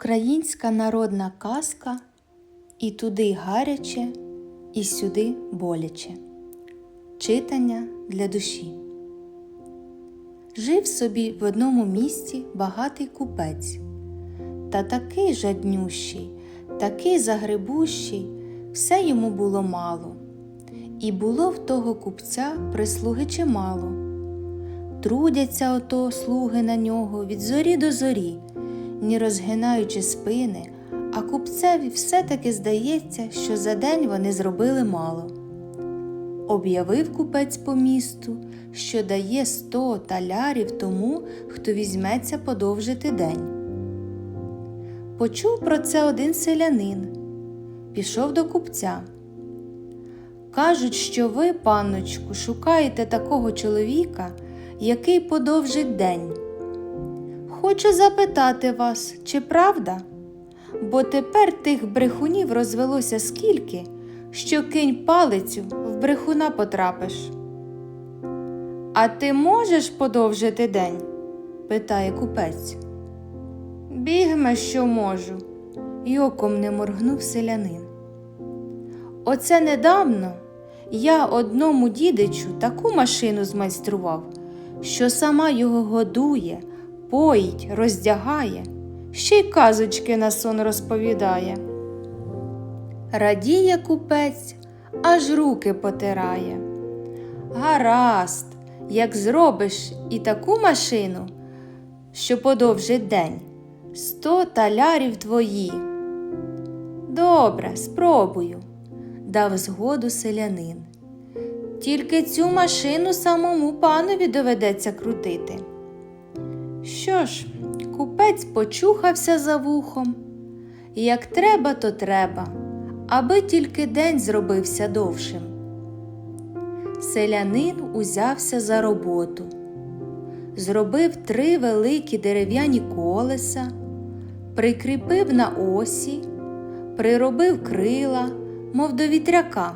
Українська народна казка і туди гаряче, і сюди боляче. Читання для душі. Жив собі в одному місті багатий купець, та такий жаднющий, такий загребущий, все йому було мало, і було в того купця прислуги чимало. Трудяться ото слуги на нього від зорі до зорі, ні розгинаючи спини, а купцеві все-таки здається, що за день вони зробили мало. Об'явив купець по місту, що дає сто талярів тому, хто візьметься подовжити день. Почув про це один селянин, пішов до купця. Кажуть, що ви, панночку, шукаєте такого чоловіка, який подовжить день. Хочу запитати вас, чи правда? Бо тепер тих брехунів розвелося скільки, що кинь палицю в брехуна потрапиш. А ти можеш подовжити день? питає купець. Бігме, що можу, й оком не моргнув селянин. Оце недавно я одному дідичу таку машину змайстрував, що сама його годує, поїть, роздягає, ще й казочки на сон розповідає. Радіє купець, аж руки потирає. Гаразд, як зробиш і таку машину, що подовжить день, сто талярів твої. Добре, спробую, дав згоду селянин. Тільки цю машину самому панові доведеться крутити. Що ж, купець почухався за вухом. Як треба, то треба, аби тільки день зробився довшим. Селянин узявся за роботу, зробив три великі дерев'яні колеса, прикріпив на осі, приробив крила, мов до вітряка,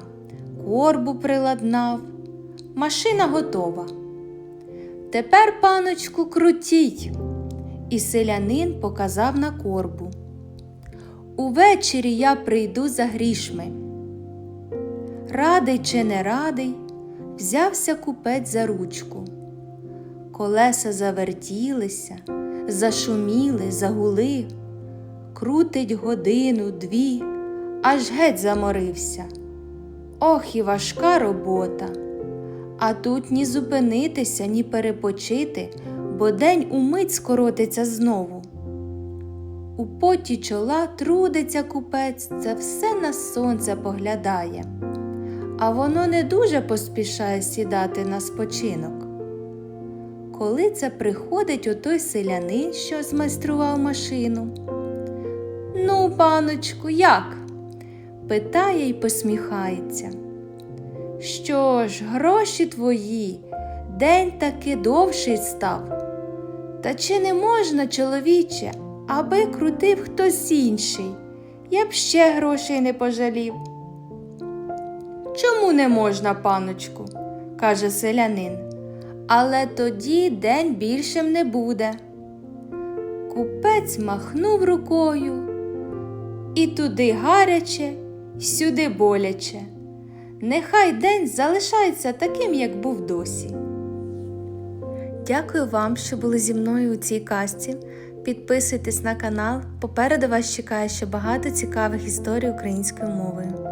корбу приладнав. Машина готова. Тепер, паночку, крутіть. І селянин показав на корбу. Увечері я прийду за грішми. Радий чи не радий, взявся купець за ручку. Колеса завертілися, зашуміли, загули, крутить годину, дві, аж геть заморився. Ох і важка робота. А тут ні зупинитися, ні перепочити, бо день умить скоротиться знову. У поті чола трудиться купець, це все на сонце поглядає, а воно не дуже поспішає сідати на спочинок. Коли це приходить отой селянин, що змайстрував машину. Ну, паночку, як? питає й посміхається. Що ж, гроші твої, день таки довший став. Та чи не можна, чоловіче, аби крутив хтось інший? Я б ще грошей не пожалів. Чому не можна, паночку? каже селянин. Але тоді день більшим не буде. Купець махнув рукою, і туди гаряче, сюди боляче. Нехай день залишається таким, як був досі. Дякую вам, що були зі мною у цій касті. Підписуйтесь на канал. Попереду вас чекає ще багато цікавих історій українською мовою.